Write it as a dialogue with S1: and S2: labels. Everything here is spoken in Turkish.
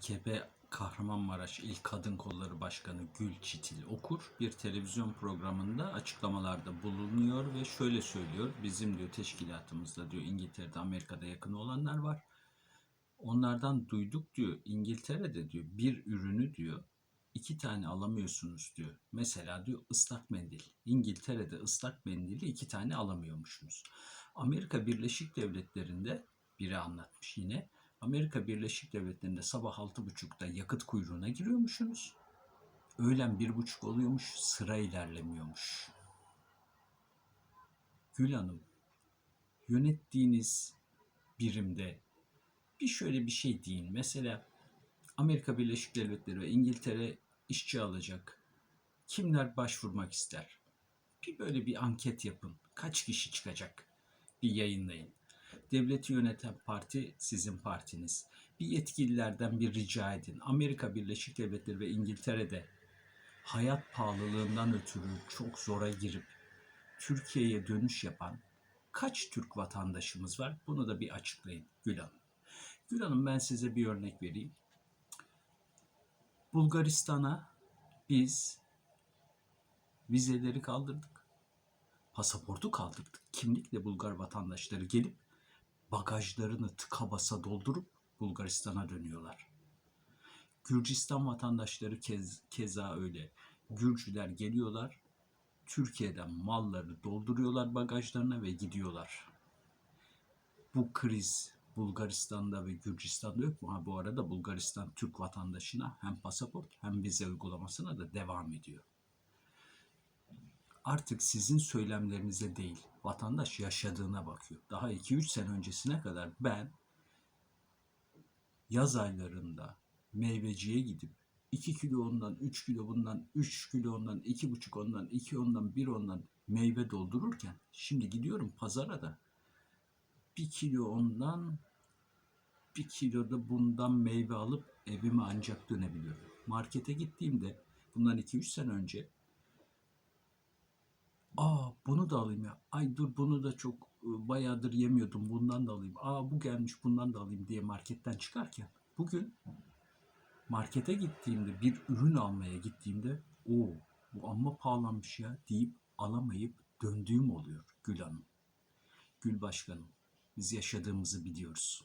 S1: AKP Kahramanmaraş İl Kadın Kolları Başkanı Gül Çitil Okur bir televizyon programında açıklamalarda bulunuyor ve şöyle söylüyor. Bizim diyor teşkilatımızda diyor İngiltere'de Amerika'da yakın olanlar var. Onlardan duyduk diyor İngiltere'de diyor bir ürünü diyor iki tane alamıyorsunuz diyor. Mesela diyor ıslak mendil. İngiltere'de ıslak mendili iki tane alamıyormuşsunuz. Amerika Birleşik Devletleri'nde biri anlatmış yine. Amerika Birleşik Devletleri'nde sabah 6.30'da yakıt kuyruğuna giriyormuşsunuz. Öğlen 1.30 oluyormuş, sıra ilerlemiyormuş. Gül Hanım, yönettiğiniz birimde bir şöyle bir şey deyin. Mesela Amerika Birleşik Devletleri ve İngiltere işçi alacak. Kimler başvurmak ister? Bir böyle bir anket yapın. Kaç kişi çıkacak? Bir yayınlayın. Devleti yöneten parti sizin partiniz. Bir yetkililerden bir rica edin. Amerika Birleşik Devletleri ve İngiltere'de hayat pahalılığından ötürü çok zora girip Türkiye'ye dönüş yapan kaç Türk vatandaşımız var? Bunu da bir açıklayın Gül Hanım. Gül Hanım ben size bir örnek vereyim. Bulgaristan'a biz vizeleri kaldırdık. Pasaportu kaldırdık. Kimlikle Bulgar vatandaşları gelip bagajlarını tıka basa doldurup Bulgaristan'a dönüyorlar. Gürcistan vatandaşları kez, keza öyle. Gürcüler geliyorlar, Türkiye'den malları dolduruyorlar bagajlarına ve gidiyorlar. Bu kriz Bulgaristan'da ve Gürcistan'da yok mu? Ha, bu arada Bulgaristan Türk vatandaşına hem pasaport hem vize uygulamasına da devam ediyor. Artık sizin söylemlerinize değil, vatandaş yaşadığına bakıyor. Daha 2-3 sene öncesine kadar ben yaz aylarında meyveciye gidip 2 kilo ondan, 3 kilo bundan, 3 kilo ondan, 2,5 ondan, 2 ondan, 1 ondan meyve doldururken şimdi gidiyorum pazara da 1 kilo ondan, 1 kilo da bundan meyve alıp evime ancak dönebiliyorum. Markete gittiğimde bundan 2-3 sene önce Aa bunu da alayım ya. Ay dur bunu da çok e, bayağıdır yemiyordum. Bundan da alayım. Aa bu gelmiş bundan da alayım diye marketten çıkarken bugün markete gittiğimde bir ürün almaya gittiğimde o bu amma pahalanmış ya deyip alamayıp döndüğüm oluyor Gül Hanım. Gül Başkanım biz yaşadığımızı biliyoruz.